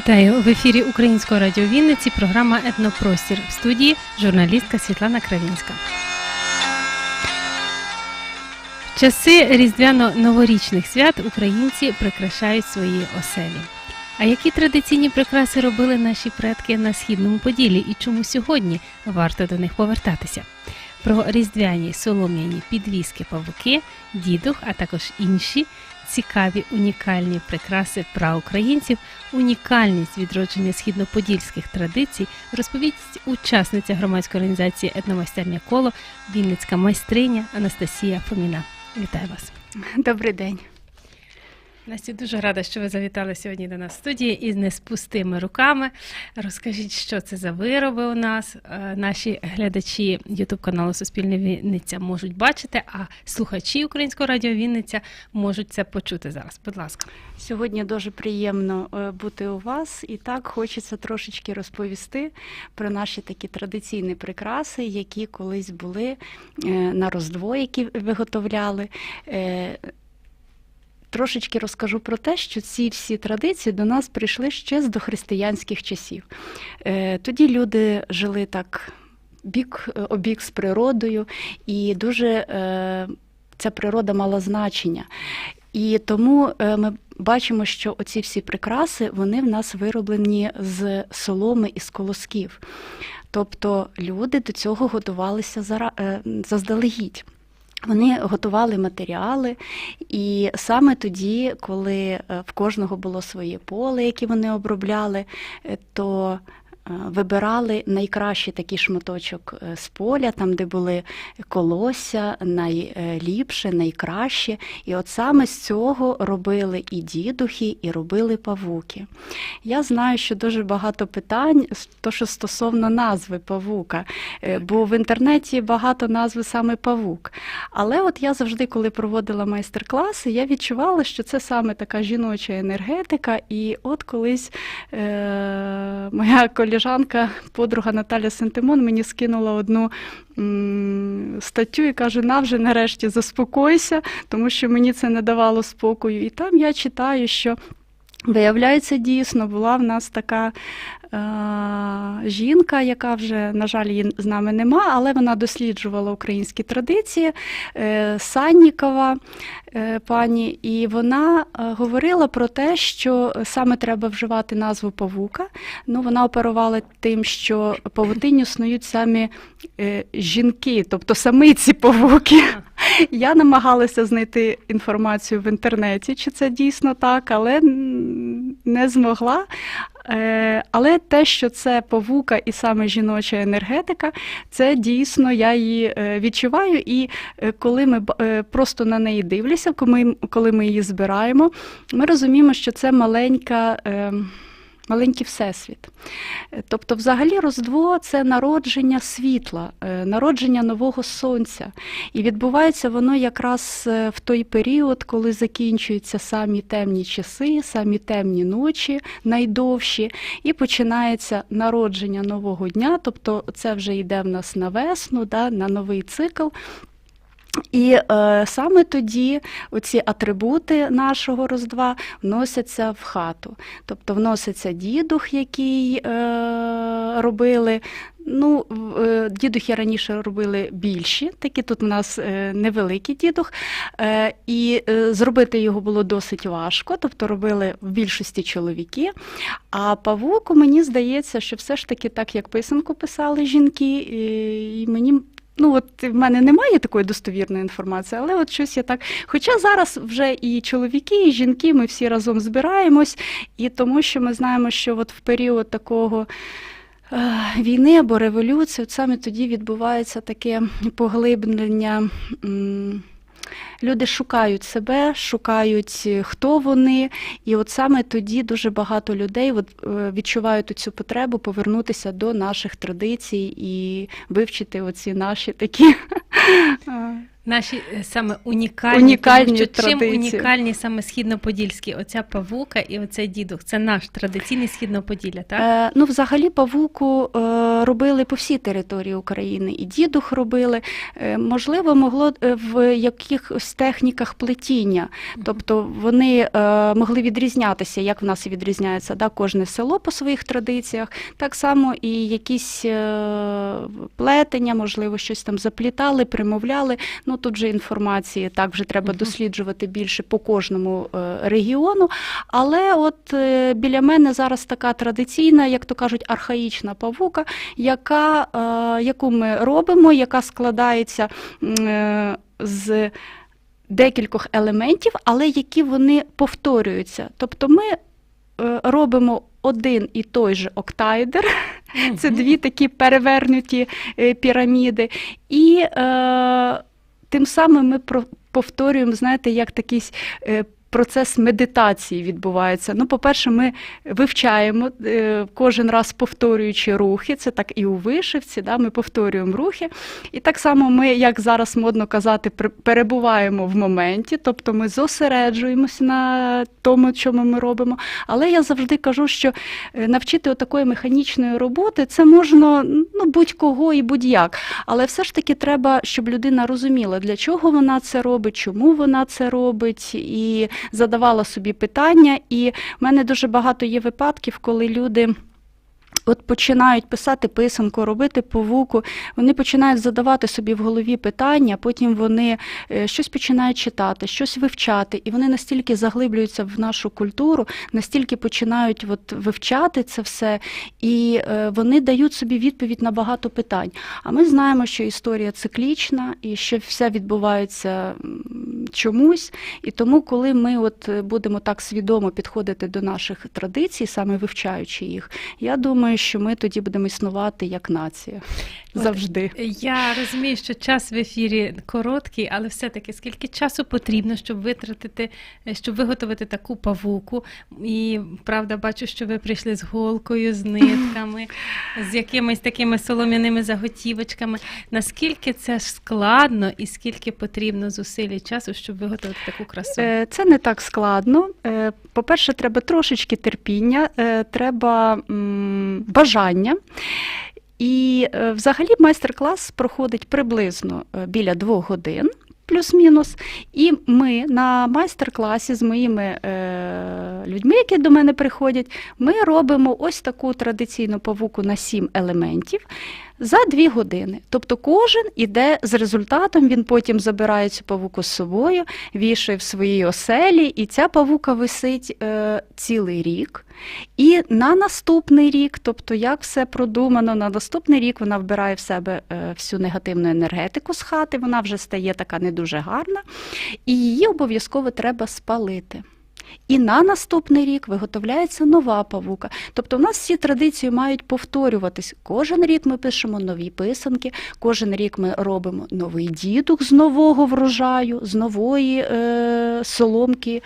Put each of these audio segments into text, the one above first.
Вітаю в ефірі Українського радіо Вінниці. Програма Етнопростір в студії журналістка Світлана Кравінська. В часи різдвяно-новорічних свят українці прикрашають свої оселі. А які традиційні прикраси робили наші предки на східному поділі і чому сьогодні варто до них повертатися? Про різдвяні солом'яні підвіски павуки, дідух, а також інші цікаві унікальні прикраси праукраїнців, унікальність відродження східноподільських традицій розповість учасниця громадської організації етномайстерня коло Вінницька майстриня Анастасія Фоміна. Вітаю вас. Добрий день. Настя, дуже рада, що ви завітали сьогодні до нас в студії із не з пустими руками. Розкажіть, що це за вироби у нас. Е, Наші глядачі Ютуб каналу Суспільне Вінниця можуть бачити, а слухачі Українського радіо Вінниця можуть це почути зараз. Будь ласка. Сьогодні дуже приємно е, бути у вас, і так хочеться трошечки розповісти про наші такі традиційні прикраси, які колись були е, на Роздво, які виготовляли. Трошечки розкажу про те, що ці всі традиції до нас прийшли ще з дохристиянських часів. Е, Тоді люди жили так бік е, обік з природою, і дуже е, ця природа мала значення. І тому ми бачимо, що оці всі прикраси вони в нас вироблені з соломи і з колосків. Тобто люди до цього готувалися заздалегідь. Вони готували матеріали, і саме тоді, коли е, в кожного було своє поле, яке вони обробляли, е, то вибирали найкращий такий шматочок е, з поля, там, де були колосся, найліпше, найкраще. І от саме з цього робили і дідухи, і робили павуки. Я знаю, що дуже багато питань, то що стосовно назви павука, Е, бо в інтернеті багато назви саме павук. Але от я завжди, коли проводила майстер-класи, я відчувала, що це саме така жіноча енергетика. І от колись е- моя коліжанка, подруга Наталя Сентимон, мені скинула одну статтю і каже: на нарешті заспокойся, тому що мені це не давало спокою. І там я читаю, що. Виявляється, дійсно була в нас така е, жінка, яка вже, на жаль, її з нами нема, але вона досліджувала українські традиції, е, Саннікова пані, і вона е, говорила про те, що саме треба вживати назву павука. Ну, вона оперувала тим, що павутинню снують самі е, жінки, тобто самиці павуки. Я намагалася знайти інформацію в інтернеті, чи це дійсно так, але не змогла. Е, Але те, що це павука і саме жіноча енергетика, це дійсно я її е, відчуваю. І е, коли ми просто на неї дивлюся, коли ми її збираємо, ми розуміємо, що це маленька. Маленький всесвіт. Тобто, взагалі, Роздво це народження світла, е, народження нового сонця. І відбувається воно якраз е, в той період, коли закінчуються самі темні часи, самі темні ночі, найдовші, і починається народження нового дня. Тобто, це вже йде в нас на весну, да, на новий цикл. І е, саме тоді оці атрибути нашого Роздва вносяться в хату. Тобто вноситься дідух, який е, робили. Ну, е, дідухи раніше робили більші, такі тут у нас е, невеликий дідух, е, і зробити його було досить важко, тобто робили в більшості чоловіки. А павуку, мені здається, що все ж таки так, як писанку писали жінки, і мені Ну, от в мене немає такої достовірної інформації, але от щось я так. Хоча зараз вже і чоловіки, і жінки, ми всі разом збираємось, і тому що ми знаємо, що от в період такого. е, Війни або революції, от саме тоді відбувається таке поглиблення. м, Люди шукають себе, шукають, е, хто вони, і от саме тоді дуже багато людей от, е, відчувають цю потребу повернутися до наших традицій і вивчити оці наші такі. Наші е, саме унікальні, Унікальні тому що традиції. чим унікальні саме східноподільські, оця павука і оцей дідух. Це наш традиційний східноподілля, так? Е, ну, взагалі, павуку е, робили по всій території України, і дідух робили. Е, можливо, могло е, в якихось техніках плетіння, тобто вони е, могли відрізнятися, як в нас і відрізняється да, кожне село по своїх традиціях. Так само і якісь е, плетення, можливо, щось там заплітали, примовляли. Ну тут вже інформації так вже треба Мгм. досліджувати більше по кожному е, регіону. Але от е, біля мене зараз така традиційна, як то кажуть, архаїчна павука, яка, е, яку ми робимо, яка складається з декількох елементів, але які вони повторюються. Тобто ми робимо один і той же октаїдер, це дві такі перевернуті піраміди. І е, тим самим ми повторюємо, знаєте, як такий е, процес медитації відбувається. Ну, по-перше, ми вивчаємо е, кожен раз повторюючи рухи. Це так і у вишивці, да, ми повторюємо рухи. І так само ми, як зараз модно казати, пер- перебуваємо в моменті, тобто ми зосереджуємося на тому, що ми робимо. Але я завжди кажу, що е, навчити отакої механічної роботи це можна ну, будь-кого і будь-як. Але все ж таки треба, щоб людина розуміла, для чого вона це робить, чому вона це робить, і задавала собі питання. І в мене дуже багато є випадків, коли люди. От починають писати писанку, робити повуку, вони починають задавати собі в голові питання, потім вони е, щось починають читати, щось вивчати, і вони настільки заглиблюються в нашу культуру, настільки починають от вивчати це все, і е, вони дають собі відповідь на багато питань. А ми знаємо, що історія циклічна і що все відбувається чомусь. І тому, коли ми от е, будемо так свідомо підходити до наших традицій, саме вивчаючи їх, я думаю, що ми тоді будемо існувати як нація От завжди. Я розумію, що час в ефірі короткий, але все-таки скільки часу потрібно, щоб витратити, е, щоб виготовити таку павуку. І правда, бачу, що ви прийшли з голкою, з нитками, з якимись такими солом'яними заготівочками. Наскільки це ж складно і скільки потрібно зусиль і часу, щоб виготовити таку красу? Е, Це не так складно. Е, По-перше, треба трошечки терпіння, треба бажання. І е, взагалі майстер-клас проходить приблизно е, біля двох годин. Плюс-мінус, і ми на майстер-класі з моїми е, людьми, які до мене приходять, ми робимо ось таку традиційну павуку на сім елементів за дві години. Тобто кожен іде з результатом, він потім забирає цю павуку з собою, вішає в своїй оселі, і ця павука висить е, цілий рік. І на наступний рік, тобто як все продумано, на наступний рік вона вбирає в себе е, всю негативну енергетику з хати, вона вже стає така не дуже гарна, і її обов'язково треба спалити. І на наступний рік виготовляється нова павука. Тобто, в нас всі традиції мають повторюватись. Кожен рік ми пишемо нові писанки, кожен рік ми робимо новий дідух з нового врожаю, з нової е, соломки,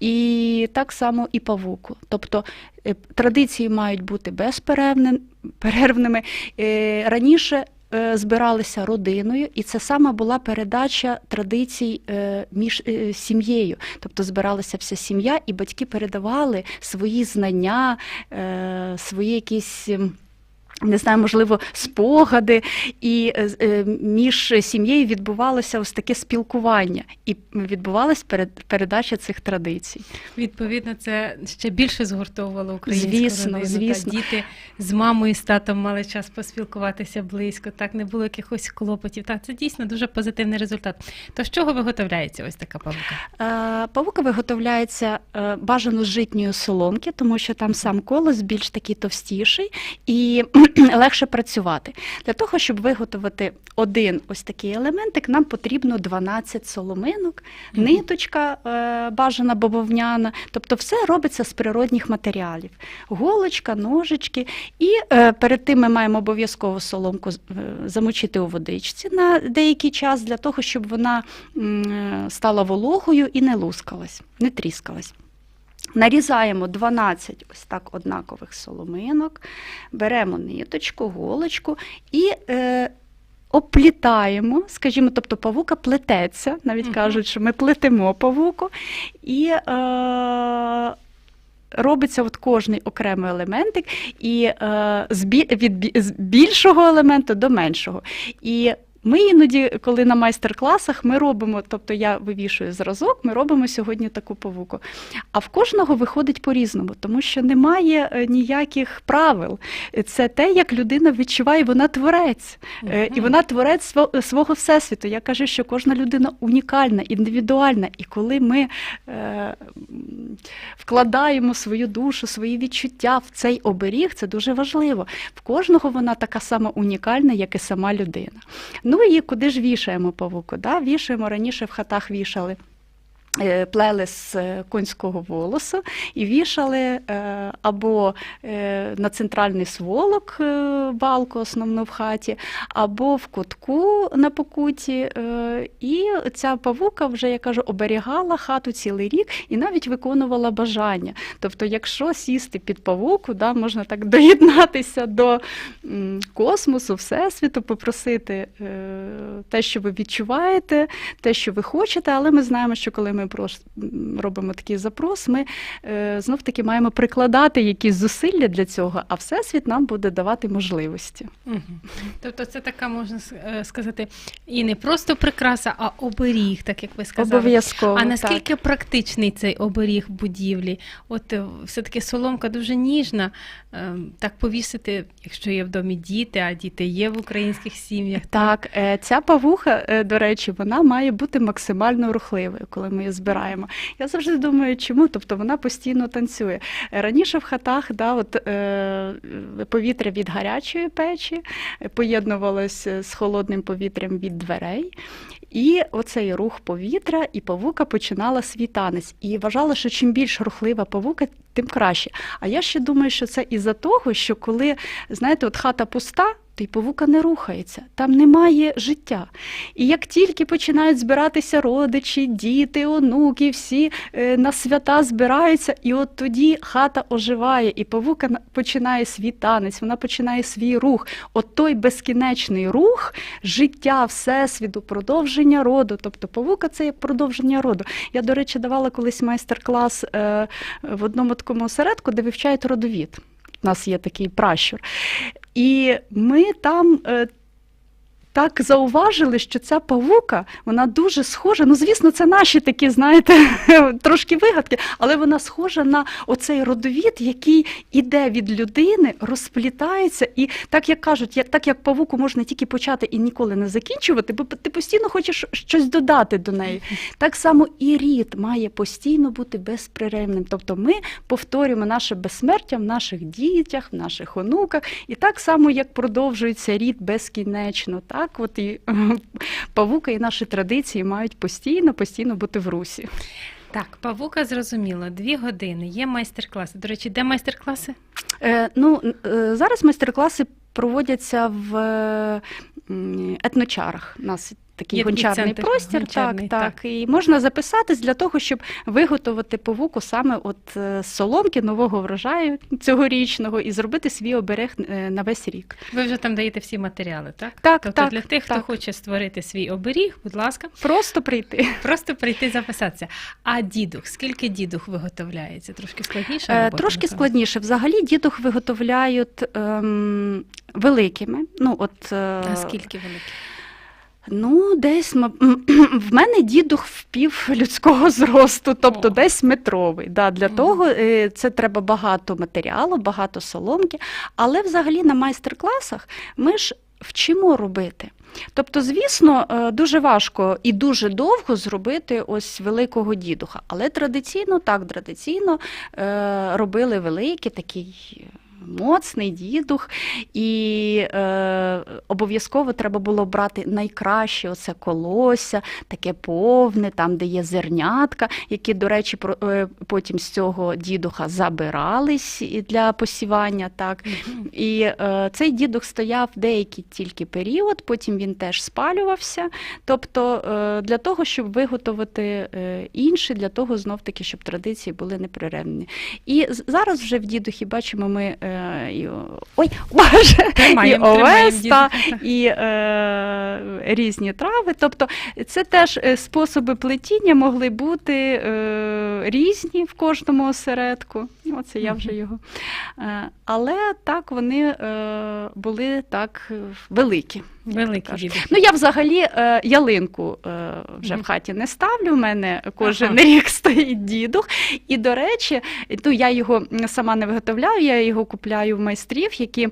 і так само і павуку. Тобто е, традиції мають бути безперервними. Е, раніше збиралися родиною, і це саме була передача традицій е, між е, сім'єю. Тобто збиралася вся сім'я, і батьки передавали свої знання, е, свої якісь. Не знаю, можливо, спогади, і е, е, між сім'єю відбувалося ось таке спілкування, і відбувалась перед- передача цих традицій. Відповідно, це ще більше згуртовувало українську Звісно, родину. звісно. Так, діти з мамою, і з татом мали час поспілкуватися близько, так не було якихось клопотів. Так, це дійсно дуже позитивний результат. То з чого виготовляється ось така павука? Е, Павука виготовляється бажано з житньої соломки, тому що там сам колос більш такий товстіший і легше працювати. Для того, щоб виготовити один ось такий елементик, нам потрібно 12 соломинок, Мгм. ниточка е, бажана бобовняна, тобто все робиться з природних матеріалів. Голочка, ножички. І е, перед тим ми маємо обов'язково соломку е, замочити у водичці на деякий час для того, щоб вона е, стала вологою і не лускалась, не тріскалась. Нарізаємо 12 ось так однакових соломинок, беремо ниточку, голочку і е, Оплітаємо, скажімо, тобто павука плететься, навіть Мгм. кажуть, що ми плетемо павуку, і е, робиться от кожний окремий елементик, і е, з, бі, від з більшого елементу до меншого. І ми іноді, коли на майстер-класах, ми робимо, тобто я вивішую зразок, ми робимо сьогодні таку павуку. А в кожного виходить по-різному, тому що немає е, ніяких правил. Це те, як людина відчуває, вона творець. Е, І вона творець свого всесвіту. Я кажу, що кожна людина унікальна, індивідуальна. І коли ми е, вкладаємо свою душу, свої відчуття в цей оберіг, це дуже важливо. В кожного вона така сама унікальна, як і сама людина. Ну і куди ж вішаємо павуку? Да? Вішаємо раніше в хатах вішали. Е, Плели з е, конського волосу і вішали е, або на центральний сволок балку основну в хаті, або в кутку на покуті. І ця павука вже, я кажу, оберігала хату цілий рік і навіть виконувала бажання. Тобто, якщо сісти під павуку, да, можна так доєднатися до космосу, всесвіту, попросити те, що ви відчуваєте, те, що ви хочете, але ми знаємо, що коли ми прос- робимо такий запрос, ми е, знов таки маємо прикладати якісь зусилля для цього, а всесвіт нам буде давати можливості. Мгм. Тобто це така, можна е, сказати, і не просто прикраса, а оберіг, так як ви сказали. Обов'язково. А так. наскільки практичний цей оберіг в будівлі? От е, все-таки соломка дуже ніжна. Так повісити, якщо є в домі діти, а діти є в українських сім'ях. Так, е, ця павуха, до речі, вона має бути максимально рухливою, коли ми її збираємо. Я завжди думаю, чому? Тобто вона постійно танцює. Е, Раніше в хатах да, от, е, повітря від гарячої печі поєднувалося з холодним повітрям від дверей. І оцей рух повітря, і павука починала свій танець. І вважала, що чим більш рухлива павука, тим краще. А я ще думаю, що це із-за того, що коли, знаєте, от хата пуста, то й павука не рухається, там немає життя. І як тільки починають збиратися родичі, діти, онуки, всі е, на свята збираються, і от тоді хата оживає, і павука починає свій танець, вона починає свій рух. От той безкінечний рух, життя, всесвіту, продовження роду. Тобто павука це як продовження роду. Я, до речі, давала колись майстер-клас е, в одному такому осередку, де вивчають родовід. У нас є такий пращур. І ми там. Так зауважили, що ця павука, вона дуже схожа. Ну, звісно, це наші такі, знаєте, трошки вигадки, але вона схожа на оцей родовід, який іде від людини, розплітається. І так як кажуть, як, так як павуку можна тільки почати і ніколи не закінчувати, бо ти постійно хочеш щось додати до неї. Так само і рід має постійно бути безперервним. Тобто ми повторюємо наше безсмертя в наших дітях, в наших онуках, і так само, як продовжується рід безкінечно, так от і павука і наші традиції мають постійно, постійно бути в русі. Так, павука зрозуміло, дві години. Є майстер-класи. До речі, де майстер-класи? Е, ну, е, зараз майстер-класи проводяться в етночарах. У нас такий Є гончарний центр простір, гончарний, так, так. І можна записатись для того, щоб виготовити павуку саме от е, з соломки нового врожаю цьогорічного і зробити свій оберег е, на весь рік. Ви вже там даєте всі матеріали, так? Так, Тобто так, для тих, хто хоче створити свій оберіг, будь ласка, Просто прийти. просто прийти записатися. А дідух, скільки дідух виготовляється? Трошки складніше? Робота, Трошки напевно? складніше. Взагалі дідух виготовляють ем, великими. Ну, от, е, А скільки великий? Ну, десь в мене дідух в пів людського зросту, тобто О. десь метровий. Да, для Мгм. того е, це треба багато матеріалу, багато соломки. Але взагалі на майстер-класах ми ж вчимо робити. Тобто, звісно, е, дуже важко і дуже довго зробити ось великого дідуха. Але традиційно, так, традиційно е, робили великий такий. Моцний дідух, і е, обов'язково треба було брати найкраще оце колося, таке повне, там, де є зернятка, які, до речі, про, е, потім з цього дідуха забирались для посівання. Так. І е, цей дідух стояв деякий тільки період, потім він теж спалювався. Тобто е, для того, щоб виготовити е, інші, для того знов таки, щоб традиції були непрервні. І зараз вже в дідухі бачимо ми е, і ой, боже, і Тримаємо, овес, тримаємо, і е, різні трави. Тобто це теж е, способи плетіння могли бути е, різні в кожному осередку. Оце я вже його. Е, але так вони е, були так великі. великі. як Великий Ну, я взагалі е, ялинку е, вже в хаті не ставлю. У мене кожен Ага. рік стоїть дідух. І, до речі, ну, я його сама не виготовляю, я його купляю в майстрів, які.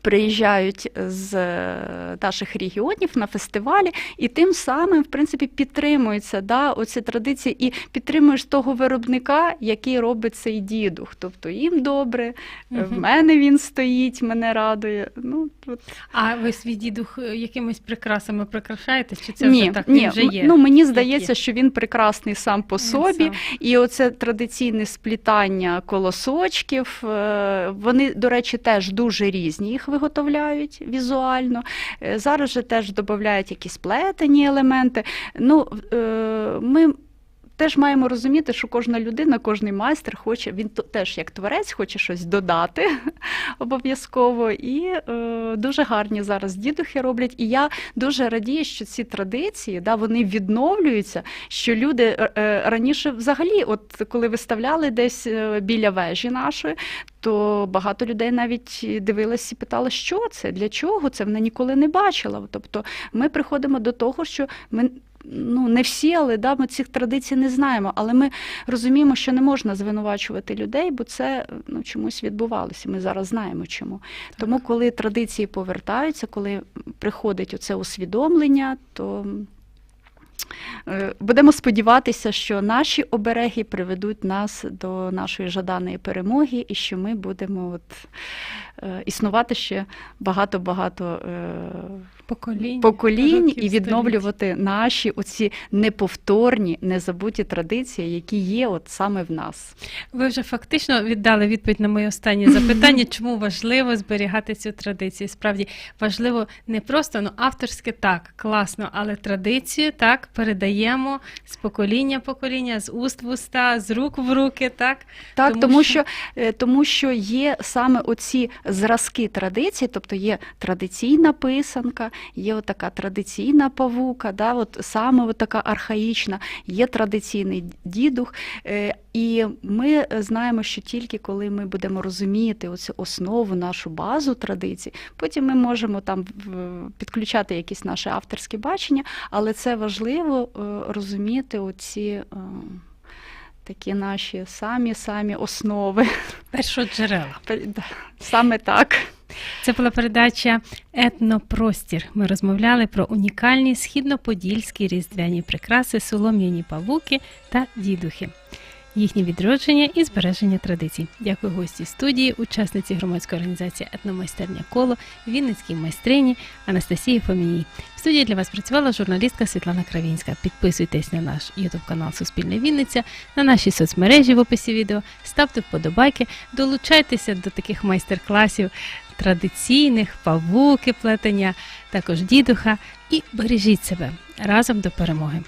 Приїжджають з е, наших регіонів на фестивалі, і тим самим, в принципі, підтримуються да, оці традиції, і підтримуєш того виробника, який робить цей дідух. Тобто їм добре, е, в мене він стоїть, мене радує. Ну, от А ви свій дідух е, якимись прикрасами прикрашаєте? Чи це ні, вже так ні, вже є? Ну мені здається, що він прекрасний сам по Він собі. сам. І оце традиційне сплітання колосочків. Вони, до речі, теж дуже різні їх виготовляють візуально. Е, Зараз же теж додають якісь плетені елементи. Ну, е, ми. Теж маємо розуміти, що кожна людина, кожний майстер хоче, він теж як творець хоче щось додати обов'язково. І е, дуже гарні зараз дідухи роблять. І я дуже радію, що ці традиції да, вони відновлюються. Що люди е, е, раніше, взагалі, от коли виставляли десь е, біля вежі нашої, то багато людей навіть дивилися і питали, що це, для чого це, вона ніколи не бачила. Тобто ми приходимо до того, що ми. Ну, не всі, але да, ми цих традицій не знаємо. Але ми розуміємо, що не можна звинувачувати людей, бо це ну, чомусь відбувалося. Ми зараз знаємо чому. Тому, коли традиції повертаються, коли приходить оце усвідомлення, то будемо сподіватися, що наші обереги приведуть нас до нашої жаданої перемоги, і що ми будемо от, е, існувати ще багато-багато е, поколінь, поколінь років, і відновлювати наші оці неповторні, незабуті традиції, які є от саме в нас. Ви вже фактично віддали відповідь на моє останнє запитання, чому важливо зберігати цю традицію. Справді важливо не просто ну авторське так, класно, але традицію так передаємо з покоління в покоління, з уст в уста, з рук в руки, так Так, Тому тому, що- що... е, тому що є саме оці зразки традицій, тобто є традиційна писанка, є така традиційна павука, да, от саме от така архаїчна, є традиційний дідух. е, І ми знаємо, що тільки коли ми будемо розуміти оцю основу, нашу базу традицій, потім ми можемо там підключати якісь наше авторське бачення, але це важливо е, розуміти оці. е, Такі наші самі самі основи. першоджерела. Саме так. Це була передача Етнопростір. Ми розмовляли про унікальні східно-подільські різдвяні прикраси, солом'яні павуки та дідухи. Їхнє відродження і збереження традицій. Дякую гості студії, учасниці громадської організації Етномайстерня Коло, Вінницькій майстрині Анастасії Фоміній. В студії для вас працювала журналістка Світлана Кравінська. Підписуйтесь на наш Ютуб канал Суспільне Вінниця, на наші соцмережі в описі відео, ставте вподобайки, долучайтеся до таких майстер-класів традиційних, павуки плетення, також дідуха і бережіть себе разом до перемоги.